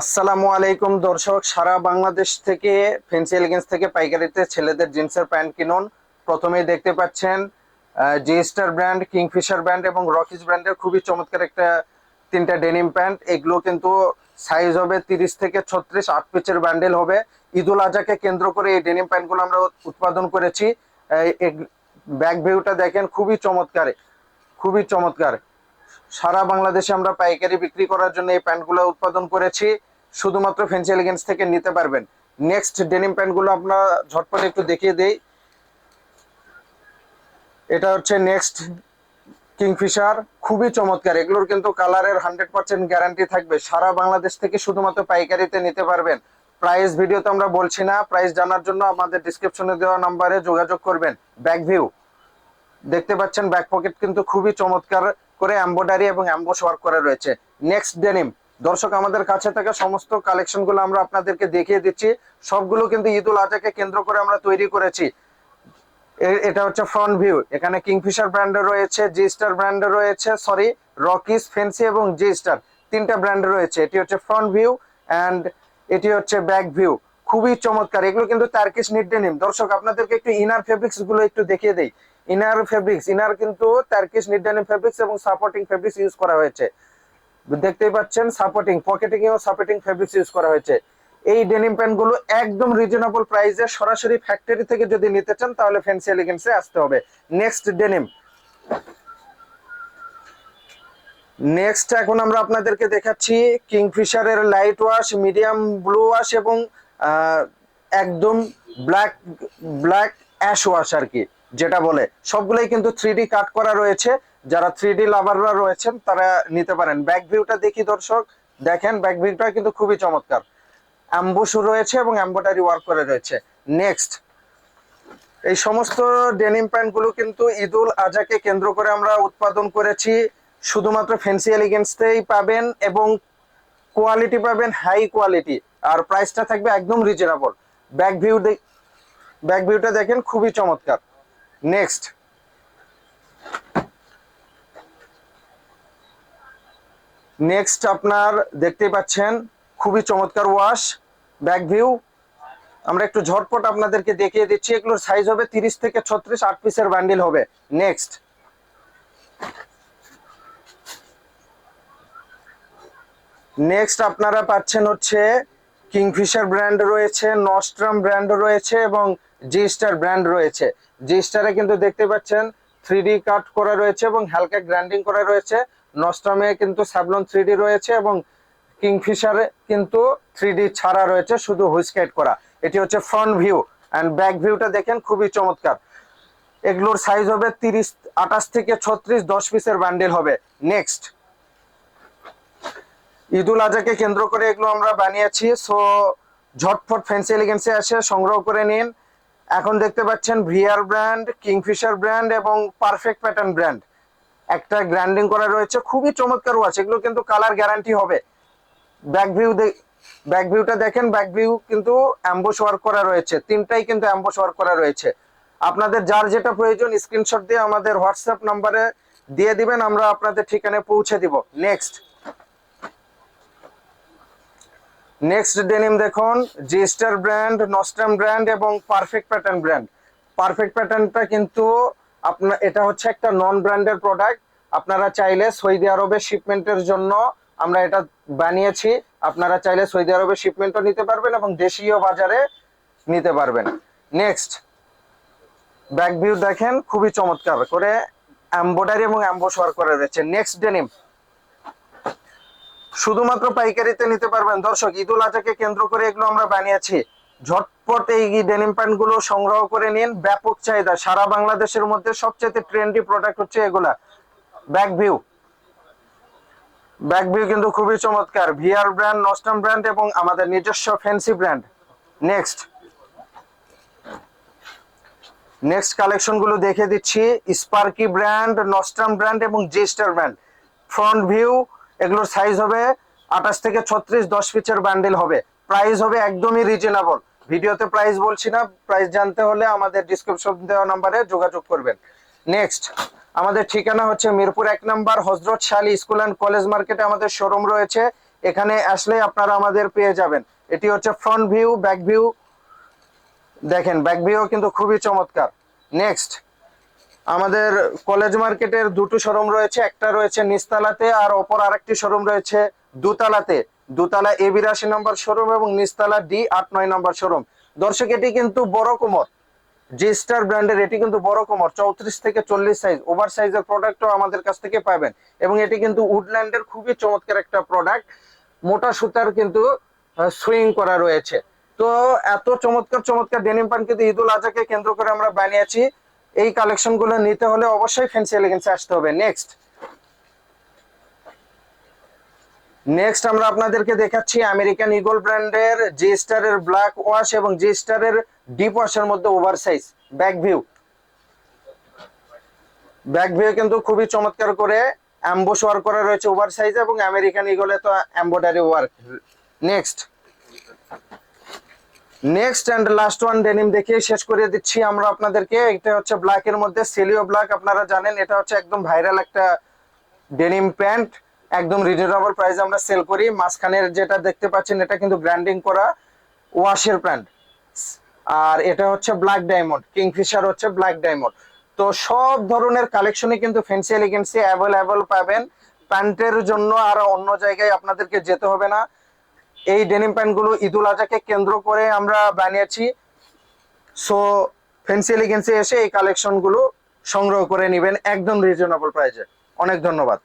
আসসালামু আলাইকুম, দর্শক। সারা বাংলাদেশ থেকে ফেন্সি এলিগেন্স থেকে পাইকারিতে ছেলেদের জিন্সের প্যান্ট কিনুন। প্রথমেই দেখতে পাচ্ছেন G Star brand Kingfisher brand এবং রকিস ব্র্যান্ডের খুবই চমৎকার একটা তিনটা ডেনিম প্যান্ট এগুলো কিন্তু সাইজ হবে তিরিশ থেকে ছত্রিশ, আট পিচের ব্যান্ডেল হবে। ঈদুল আজাকে কেন্দ্র করে এই ডেনিম প্যান্টগুলো আমরা উৎপাদন করেছি। ব্যাক ভিউটা দেখেন, খুবই চমৎকার খুবই চমৎকার। সারা বাংলাদেশে আমরা পাইকারি বিক্রি করার জন্য এই প্যান্টগুলো উৎপাদন করেছি। শুধুমাত্র ফেন্সি এলিগেন্স থেকে নিতে পারবেন। নেক্সট ডেনিম প্যান্টগুলো আমরা ঝটপট একটু দেখিয়ে দেই। এটা হচ্ছে নেক্সট কিংফিশার খুবই চমৎকার। এগুলোর কিন্তু কালারের হান্ড্রেড পার্সেন্ট গ্যারান্টি থাকবে। সারা বাংলাদেশ থেকে শুধুমাত্র পাইকারিতে নিতে পারবেন। প্রাইস ভিডিও তো আমরা বলছি না। প্রাইস জানার জন্য আমাদের ডিসক্রিপশনে দেওয়া নাম্বারে যোগাযোগ করবেন। ব্যাক ভিউ দেখতে পাচ্ছেন ব্যাক পকেট কিন্তু খুবই চমৎকার করে এম্বয়ডারি এবং অ্যাম্বোস ওয়ার্ক করা রয়েছে। নেক্সট ডেনিম দর্শক, আমাদের কাছে থাকা সমস্ত কালেকশনগুলো আমরা আপনাদেরকে দেখিয়ে দিচ্ছি। সবগুলো কিন্তু ঈদুল আজহাকে কেন্দ্র করে আমরা তৈরি করেছি। এটা হচ্ছে ফ্রন্ট ভিউ এখানে কিংফিশার ব্র্যান্ডে রয়েছে জি স্টার ব্র্যান্ডে রয়েছে সরি রকিস ফেন্সি এবং জি স্টার তিনটা ব্র্যান্ডে রয়েছে। এটি হচ্ছে ফ্রন্ট ভিউ অ্যান্ড এটি হচ্ছে ব্যাক ভিউ খুবই চমৎকার। এগুলো কিন্তু তার্কিশ নিট ডেনিম দর্শক, আপনাদেরকে একটু ইনার ফেব্রিক্সগুলো একটু দেখিয়ে দেই। ইনার ফেব্রিক্স ইনার কিন্তু তার্কিশ নিট ডেনিম ফেব্রিক্স এবং সাপোর্টিং ফেব্রিক্স ইউজ করা হয়েছে। দেখতেই পাচ্ছেন সাপোর্টিং পকেটিং এও সাপোর্টিং ফেব্রিক্স ইউজ করা হয়েছে। এই ডেনিম প্যান্টগুলো একদম রিজনেবল প্রাইসে সরাসরি ফ্যাক্টরি থেকে যদি নিতে চান, তাহলে ফ্যান্সি এলিগেন্সে আসতে হবে। নেক্সট ডেনিম নেক্সট এখন আমরা আপনাদেরকে দেখাচ্ছি কিংফিশারের light wash medium blue wash এবং একদম ব্ল্যাক ব্ল্যাক অ্যাশ ওয়াশ আর কি, যেটা বলে। সবগুলোই কিন্তু থ্রি কাট করা রয়েছে। যারা থ্রি ডি লাভাররা রয়েছেন, তারা নিতে পারেন। ব্যাক ভিউটা দেখি দর্শক। দেখেন ব্যাক ভিউটা কিন্তু খুবই চমৎকার। অ্যাম্বুসু রয়েছে এবং এম্বয়ডারি ওয়ার্ক করে রয়েছে। নেক্সট এই সমস্ত ডেনিম প্যান্টগুলো কিন্তু ঈদুল আজাকে কেন্দ্র করে আমরা উৎপাদন করেছি। শুধুমাত্র ফেন্সি এলিগেন্সতেই পাবেন এবং কোয়ালিটি পাবেন হাই কোয়ালিটি আর প্রাইসটা থাকবে একদম রিজনেবল ব্যাক ভিউ ব্যাক ভিউটা দেখেন, খুবই চমৎকার। নেক্সট নেক্সট আপনার দেখতেই পাচ্ছেন, খুবই চমৎকার ওয়াশ ব্যাক ভিউ আমরা একটু ঝটপট আপনাদেরকে দেখিয়ে দিচ্ছি, এগুলোর সাইজ হবে তিরিশ থেকে ছত্রিশ, আট পিসের বান্ডিল হবে। নেক্সট নেক্সট আপনারা পাচ্ছেন হচ্ছে কিংফিশার ব্র্যান্ড রয়েছে নস্ট্রাম ব্র্যান্ড রয়েছে এবং জি স্টার ব্র্যান্ড রয়েছে। জি স্টারে কিন্তু দেখতে পাচ্ছেন থ্রি কাট করা রয়েছে এবং হালকা গ্র্যান্ডিং করা রয়েছে। নস্ট্রামে কিন্তু স্যাবলন থ্রি রয়েছে এবং কিংফিশারে কিন্তু থ্রি ছাড়া রয়েছে শুধু হুইসকাইট করা। এটি হচ্ছে ফ্রন্ট ভিউ অ্যান্ড ব্যাক ভিউটা দেখেন খুবই চমৎকার। এগুলোর সাইজ হবে তিরিশ, আঠাশ থেকে ছত্রিশ, দশ পিসের বান্ডেল হবে। নেক্সট। ঈদুল আজাকে কেন্দ্র করে এগুলো আমরা বানিয়েছি। সো ঝটফট ফ্যান্সি এলিগেন্সে আসে সংগ্রহ করে নিন। এখন দেখতে পাচ্ছেন ভিআর ব্র্যান্ড কিংফিশার ব্র্যান্ড এবং পারফেক্ট প্যাটার্ন ব্র্যান্ড একটা গ্র্যান্ডিং করা রয়েছে, খুবই চমৎকার ওয়াচ এগুলো কিন্তু কালার গ্যারান্টি হবে। ব্যাক ভিউ ব্যাক ভিউটা দেখেন ব্যাক ভিউ কিন্তু অ্যাম্বোস ওয়ার্ক করা রয়েছে। তিনটাই কিন্তু অ্যাম্বোস ওয়ার্ক করা রয়েছে। আপনাদের যার যেটা প্রয়োজন স্ক্রিনশট দিয়ে আমাদের হোয়াটসঅ্যাপ নাম্বারে দিয়ে দিবেন, আমরা আপনাদের ঠিকানায় পৌঁছে দিব। নেক্সট নেক্সট ডেনিম দেখুন জি স্টার ব্র্যান্ড নস্টাম ব্র্যান্ড এবং পারফেক্ট প্যাটার্ন ব্র্যান্ড পারফেক্ট প্যাটার্নটা কিন্তু আপনার এটা হচ্ছে একটা নন ব্র্যান্ডের প্রোডাক্ট আপনারা চাইলে সৌদি আরবে শিপমেন্টের জন্য আমরা এটা বানিয়েছি। আপনারা চাইলে সৌদি আরবে শিপমেন্টও নিতে পারবেন এবং দেশীয় বাজারে নিতে পারবেন। নেক্সট ব্যাক ভিউ দেখেন, খুবই চমৎকার করে এম্বয়ডারি এবং অ্যাম্বোস ওয়ার্ক করা রয়েছে নেক্সট ডেনিম শুধুমাত্র পাইকারিতে নিতে পারবেন। দর্শক, ঈদুল আজহাকে কেন্দ্র করে এগুলো আমরা বানিয়েছি। ঝটপট এই ডেনিম প্যান্টগুলো সংগ্রহ করে নিন। ব্যাপক চাহিদা। সারা বাংলাদেশের মধ্যে সবচেয়ে ট্রেন্ডি প্রোডাক্ট হচ্ছে এগুলা। ব্যাক ভিউ ব্যাক ভিউ কিন্তু খুবই চমৎকার। ভিআর ব্র্যান্ড নস্টাম ব্র্যান্ড এবং আমাদের নিজস্ব ফ্যান্সি ব্র্যান্ড নেক্সট নেক্সট কালেকশনগুলো দেখে দিচ্ছি। স্পার্কি ব্র্যান্ড নস্টাম ব্র্যান্ড এবং G Star brand front view এগুলোর সাইজ হবে আঠাশ থেকে ছত্রিশ, দশ পিচের বান্ডেল হবে। প্রাইস হবে একদমই রিজনেবল ভিডিওতে প্রাইস বলছি না প্রাইস জানতে হলে আমাদের ডিসক্রিপশন দেওয়া নাম্বারে যোগাযোগ করবেন। নেক্সট আমাদের ঠিকানা হচ্ছে মিরপুর এক নাম্বার, হজরত শালী স্কুল অ্যান্ড কলেজ মার্কেটে আমাদের শোরুম রয়েছে। এখানে আসলে আপনারা আমাদের পেয়ে যাবেন। এটি হচ্ছে ফ্রন্ট ভিউ ব্যাক ভিউ দেখেন ব্যাক ভিউ কিন্তু খুবই চমৎকার। নেক্সট আমাদের কলেজ মার্কেটের দুটো শোরুম রয়েছে, একটা রয়েছে নিস্তালাতে আর অপর আরেকটি শোরুম রয়েছে দুতালাতে। দুতলা এ বিরাশি নম্বর শোরুম এবং নিস্তালা ডি আট নয় নম্বর শোরুম। দর্শক, এটি কিন্তু বড় কোমর। জি স্টার ব্র্যান্ডের, এটি কিন্তু বড় কোমর, চৌত্রিশ থেকে চল্লিশ সাইজ ওভার সাইজের প্রোডাক্টও আমাদের কাছ থেকে পাবেন। এবং এটি কিন্তু উডল্যান্ডের খুবই চমৎকার একটা প্রোডাক্ট মোটা সুতার কিন্তু সুইং করা রয়েছে। তো এত চমৎকার চমৎকার ডেনিম প্যান্ট কিন্তু ঈদুল আজহাকে কেন্দ্র করে আমরা বানিয়েছি। এই কালেকশনগুলো নিতে হলে অবশ্যই ফ্যান্সি এলিগেন্সে আসতে হবে। নেক্সট নেক্সট আমরা আপনাদেরকে দেখাচ্ছি আমেরিকান ইগল ব্র্যান্ডের জি স্টারের ব্ল্যাক ওয়াশ এবং জি স্টারের ডিপ ওয়াশের মধ্যে over size back view back view কিন্তু খুবই চমৎকার করে অ্যাম্বোস ওয়ার্ক করা রয়েছে ওভার সাইজ এবং আমেরিকান ইগলে তো embroidery work next next and last one denim দেখিয়ে শেষ করে দিচ্ছি আমরা আপনাদেরকে। এটা হচ্ছে ব্ল্যাক এর মধ্যে সেলিও ব্ল্যাক আপনারা জানেন, এটা হচ্ছে একদম ভাইরাল একটা ডেনিম প্যান্ট একদম রিজনেবল প্রাইসে আমরা সেল করি। মাঝখানের যেটা দেখতে পাচ্ছেন, এটা কিন্তু ব্র্যান্ডিং করা ওয়াশের প্যান্ট আর এটা হচ্ছে ব্ল্যাক ডায়মন্ড কিংফিশার হচ্ছে ব্ল্যাক ডায়মন্ড তো সব ধরনের কালেকশনই কিন্তু ফ্যান্সি এলিগেন্সি অ্যাভেলেবল পাবেন। প্যান্টের জন্য আর অন্য জায়গায় আপনাদেরকে যেতে হবে না। এই ডেনিম প্যান্টগুলো ঈদুল আজাকে কেন্দ্র করে আমরা বানিয়েছি। সো ফেন্সি এলিগেন্সি এসে এই কালেকশনগুলো সংগ্রহ করে নেবেন একদম রিজনেবল প্রাইসে অনেক ধন্যবাদ।